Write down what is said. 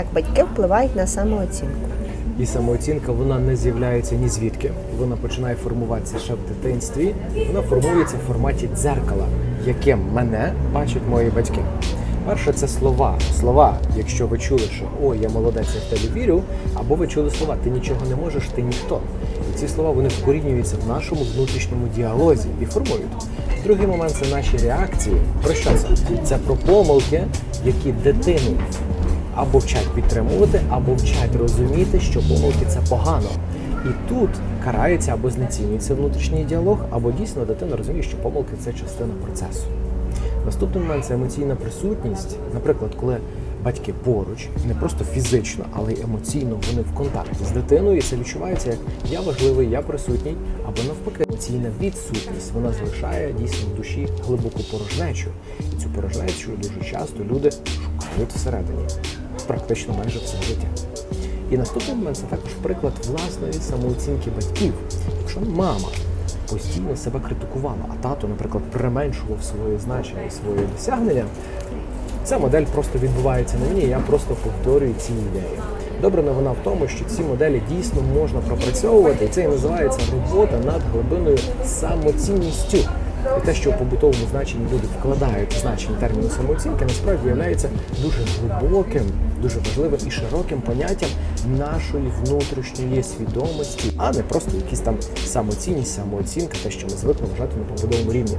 Як батьки впливають на самооцінку. І самооцінка вона не з'являється ні звідки. Вона починає формуватися ще в дитинстві. Вона формується в форматі дзеркала, яким мене бачать мої батьки. Перше це слова. Слова, якщо ви чули, що о, я молодець, я в тебе вірю, або ви чули слова Ти нічого не можеш, ти ніхто. І ці слова вони вкорінюються в нашому внутрішньому діалозі і формують. Другий момент це наші реакції. Про що це? Це про помилки, які дитину або вчать підтримувати, або вчать розуміти, що помилки це погано. І тут карається або знецінюється внутрішній діалог, або дійсно дитина розуміє, що помилки це частина процесу. Наступний момент це емоційна присутність. Наприклад, коли батьки поруч, не просто фізично, але й емоційно вони в контакті з дитиною, і це відчувається як я важливий, я присутній, або навпаки, емоційна відсутність. Вона залишає дійсно в душі глибоку порожнечу. І цю порожнечу дуже часто люди шукають всередині, практично майже все життя. І наступний момент це також приклад власної самооцінки батьків. Якщо мама постійно себе критикувала, а тато, наприклад, применшував своє значення і своє досягнення, ця модель просто відбувається на мені, я просто повторюю ці ідеї. Добра новина в тому, що ці моделі дійсно можна пропрацьовувати, і це і називається робота над глибиною самоцінністю. І те, що в побутовому значенні люди вкладають значення терміну самооцінки, насправді виявляється дуже глибоким, дуже важливим і широким поняттям нашої внутрішньої свідомості, а не просто якісь там самоцінність, самооцінка, те, що ми звикли вважати на побутовому рівні.